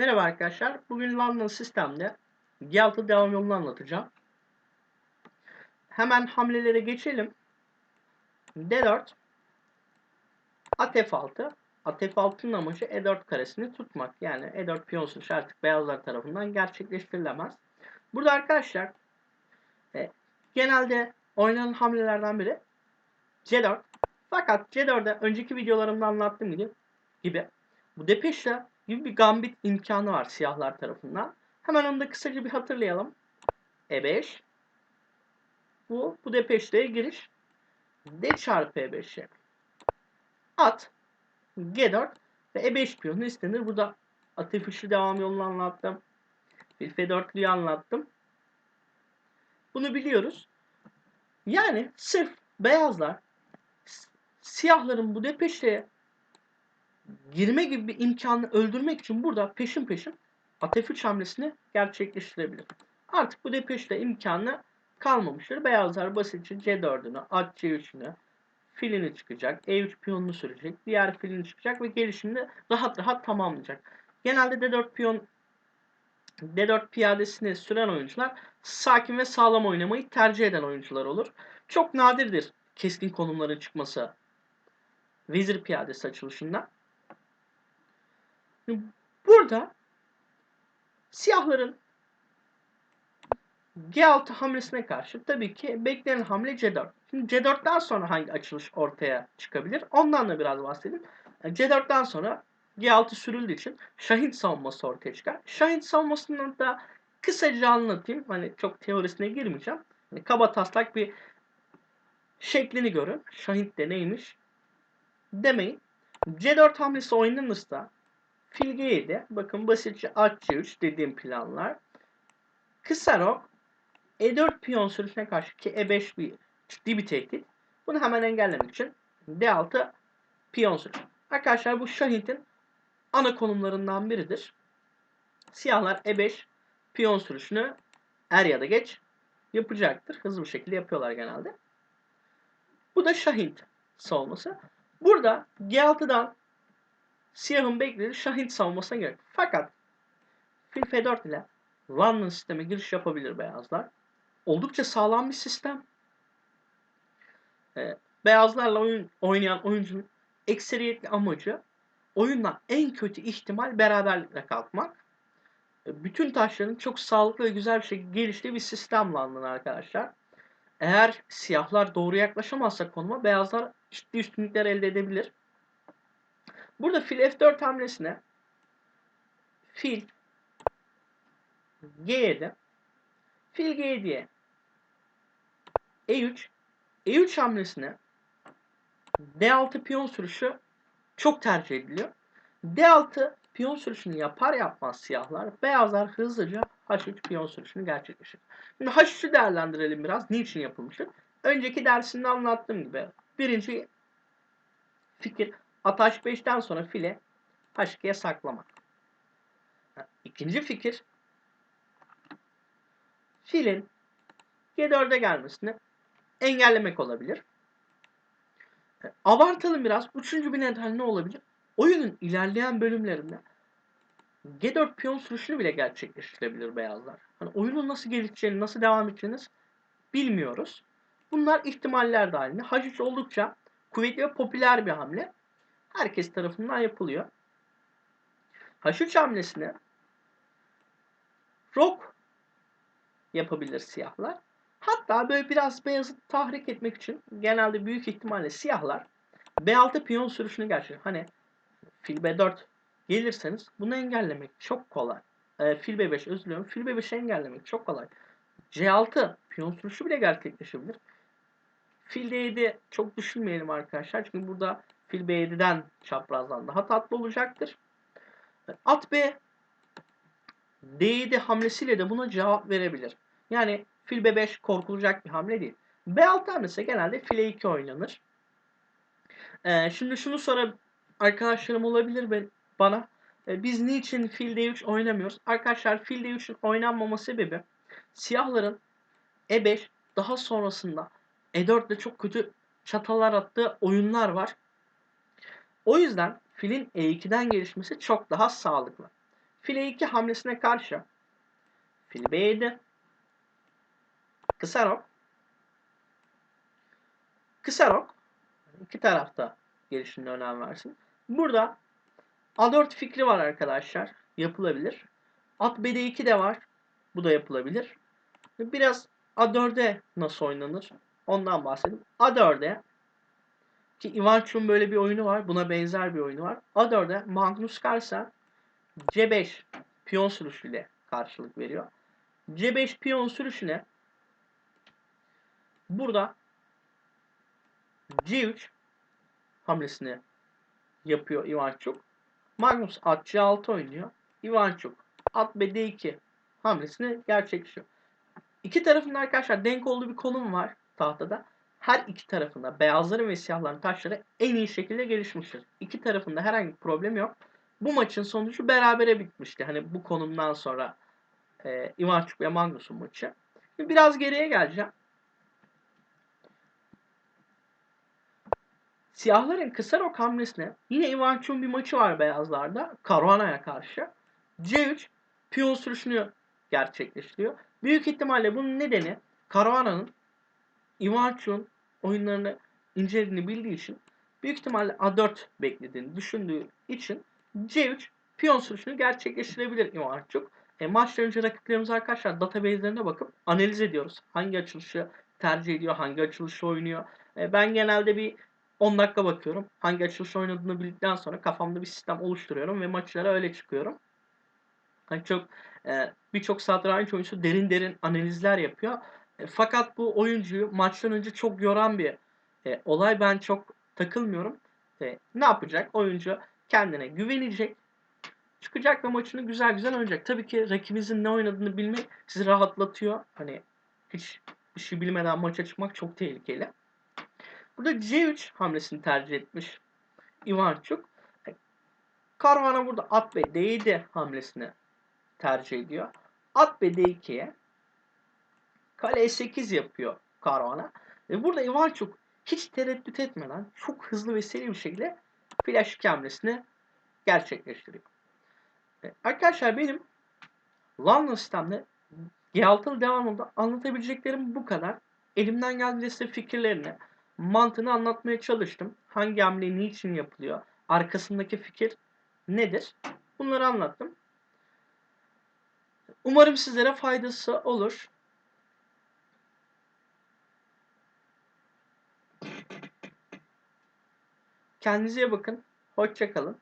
Merhaba arkadaşlar. Bugün London sistemde G6 devam yolunu anlatacağım. Hemen hamlelere geçelim. D4 At F6 At F6'nın amacı E4 karesini tutmak. Yani E4 piyonsuş artık beyazlar tarafından gerçekleştirilemez. Burada arkadaşlar e, genelde oynanan hamlelerden biri C4. Fakat C4'de önceki videolarımda anlattığım gibi, gibi bu depeşle gibi bir gambit imkanı var siyahlar tarafından. Hemen onu da kısaca bir hatırlayalım. E5 bu, bu depeşteye giriş. D çarpı E5'e at G4 ve E5 piyonu istenir. Burada at F3'lü devam yolunu anlattım. Bir F4'lüyü anlattım. Bunu biliyoruz. Yani sırf beyazlar siyahların bu depeşeye girme gibi bir imkanı öldürmek için burada peşin peşin at F3 hamlesini gerçekleştirebilir. Artık bu depeşte imkanı kalmamıştır. Beyazlar basitçe C4'ünü, at C3'ünü, filini çıkacak, E3 piyonunu sürecek, diğer filini çıkacak ve gelişimini rahat rahat tamamlayacak. Genelde D4 piyon D4 piyadesini süren oyuncular sakin ve sağlam oynamayı tercih eden oyuncular olur. Çok nadirdir keskin konumların çıkması vezir piyadesi açılışında. Burada siyahların G6 hamlesine karşı tabii ki beklenen hamle C4. Şimdi C4'ten sonra hangi açılış ortaya çıkabilir? Ondan da biraz bahsedeyim. C4'ten sonra G6 sürüldüğü için Şahin savunması ortaya çıkar. Şahin savunmasını da kısaca anlatayım. Hani çok teorisine girmeyeceğim. Hani kaba taslak bir şeklini görün. Şahin de neymiş? Demeyin. C4 hamlesi oynanırsa fil G7. Bakın basitçe at C3 dediğim planlar. Kısa rok E4 piyon sürüşüne karşı ki E5 bir ciddi bir tehdit. Bunu hemen engellemek için D6 piyon sürüş. Arkadaşlar bu Şahit'in ana konumlarından biridir. Siyahlar E5 piyon sürüşünü er ya da geç yapacaktır. Hızlı bir şekilde yapıyorlar genelde. Bu da Şahit savunması. Burada G6'dan siyahın beklediği Şahin savunmasına gerek. Fakat fil F4 ile London sisteme giriş yapabilir beyazlar. Oldukça sağlam bir sistem. Ee, beyazlarla oyun, oynayan oyuncunun ekseriyetli amacı oyundan en kötü ihtimal beraberlikle kalkmak. Ee, bütün taşların çok sağlıklı ve güzel bir şekilde geliştiği bir sistem London arkadaşlar. Eğer siyahlar doğru yaklaşamazsa konuma beyazlar ciddi üstünlükler elde edebilir. Burada fil F4 hamlesine fil G7 fil G7'ye E3 E3 hamlesine D6 piyon sürüşü çok tercih ediliyor. D6 piyon sürüşünü yapar yapmaz siyahlar, beyazlar hızlıca H3 piyon sürüşünü gerçekleştirir. Şimdi H3'ü değerlendirelim biraz. Niçin yapılmıştır? Önceki dersinde anlattığım gibi birinci fikir at H5'ten sonra file H2'ye saklamak. İkinci fikir filin G4'e gelmesini engellemek olabilir. Abartalım biraz. Üçüncü bir neden ne olabilir? Oyunun ilerleyen bölümlerinde G4 piyon sürüşünü bile gerçekleştirebilir beyazlar. Hani oyunun nasıl gelişeceğini, nasıl devam edeceğini bilmiyoruz. Bunlar ihtimaller dahilinde. H3 oldukça kuvvetli ve popüler bir hamle. Herkes tarafından yapılıyor. H3 hamlesine rock yapabilir siyahlar. Hatta böyle biraz beyazı tahrik etmek için genelde büyük ihtimalle siyahlar B6 piyon sürüşünü gerçekleştirir. Hani fil B4 gelirseniz bunu engellemek çok kolay. E, fil B5 özür diliyorum. Fil B5'i engellemek çok kolay. C6 piyon sürüşü bile gerçekleşebilir. Fil D7 çok düşünmeyelim arkadaşlar. Çünkü burada fil B7'den çaprazdan daha tatlı olacaktır. At B D7 hamlesiyle de buna cevap verebilir. Yani fil B5 korkulacak bir hamle değil. B6 hamlesi genelde fil E2 oynanır. Ee, şimdi şunu sonra arkadaşlarım olabilir bana. E, biz niçin fil D3 oynamıyoruz? Arkadaşlar fil D3'ün oynanmama sebebi siyahların E5 daha sonrasında E4 ile çok kötü çatallar attığı oyunlar var. O yüzden filin E2'den gelişmesi çok daha sağlıklı. File 2 hamlesine karşı fil B7 kısa rok kısa rok iki tarafta gelişine önem versin. Burada A4 fikri var arkadaşlar. Yapılabilir. At BD2 de var. Bu da yapılabilir. Biraz A4'e nasıl oynanır? Ondan bahsedeyim. A4'e ki Ivanchuk'un böyle bir oyunu var. Buna benzer bir oyunu var. A4'e Magnus Carlsen C5 piyon sürüşüyle karşılık veriyor. C5 piyon sürüşüne burada C3 hamlesini yapıyor Ivanchuk. Magnus at C6 oynuyor. Ivanchuk at B2 hamlesini gerçekleşiyor. İki tarafında arkadaşlar denk olduğu bir konum var tahtada. Her iki tarafında beyazların ve siyahların taşları en iyi şekilde gelişmiştir. İki tarafında herhangi bir problem yok. Bu maçın sonucu berabere bitmişti. Hani bu konumdan sonra e, Ivanchuk ve Magnus'un maçı. Biraz geriye geleceğim. Siyahların kısa rok hamlesine yine Ivanchuk'un bir maçı var beyazlarda. Caruana'ya karşı. C3 piyon sürüşünü gerçekleştiriyor. Büyük ihtimalle bunun nedeni Caruana'nın Ivanchuk'un oyunlarını incelediğini bildiği için büyük ihtimalle A4 beklediğini düşündüğü için C3 piyon sürüşünü gerçekleştirebilir Ivanchuk. E, maçtan önce rakiplerimiz arkadaşlar database'lerine bakıp analiz ediyoruz. Hangi açılışı tercih ediyor, hangi açılışı oynuyor. E, ben genelde bir 10 dakika bakıyorum. Hangi açılış oynadığını bildikten sonra kafamda bir sistem oluşturuyorum ve maçlara öyle çıkıyorum. Hani çok e, birçok satranç oyuncusu derin derin analizler yapıyor. E, fakat bu oyuncuyu maçtan önce çok yoran bir e, olay. Ben çok takılmıyorum. E, ne yapacak? Oyuncu kendine güvenecek. Çıkacak ve maçını güzel güzel oynayacak. Tabii ki rakibinizin ne oynadığını bilmek sizi rahatlatıyor. Hani hiç bir şey bilmeden maça çıkmak çok tehlikeli. Burada C3 hamlesini tercih etmiş Ivanchuk. Caruana burada at ve D7 hamlesini tercih ediyor. At ve D2'ye kale E8 yapıyor Caruana. Ve burada Ivanchuk hiç tereddüt etmeden çok hızlı ve seri bir şekilde flash 2 hamlesini gerçekleştiriyor. E, arkadaşlar benim London sistemde G6'lı devamında anlatabileceklerim bu kadar. Elimden geldiğince size fikirlerini, mantığını anlatmaya çalıştım. Hangi hamle niçin yapılıyor? Arkasındaki fikir nedir? Bunları anlattım. Umarım sizlere faydası olur. Kendinize bakın. Hoşçakalın.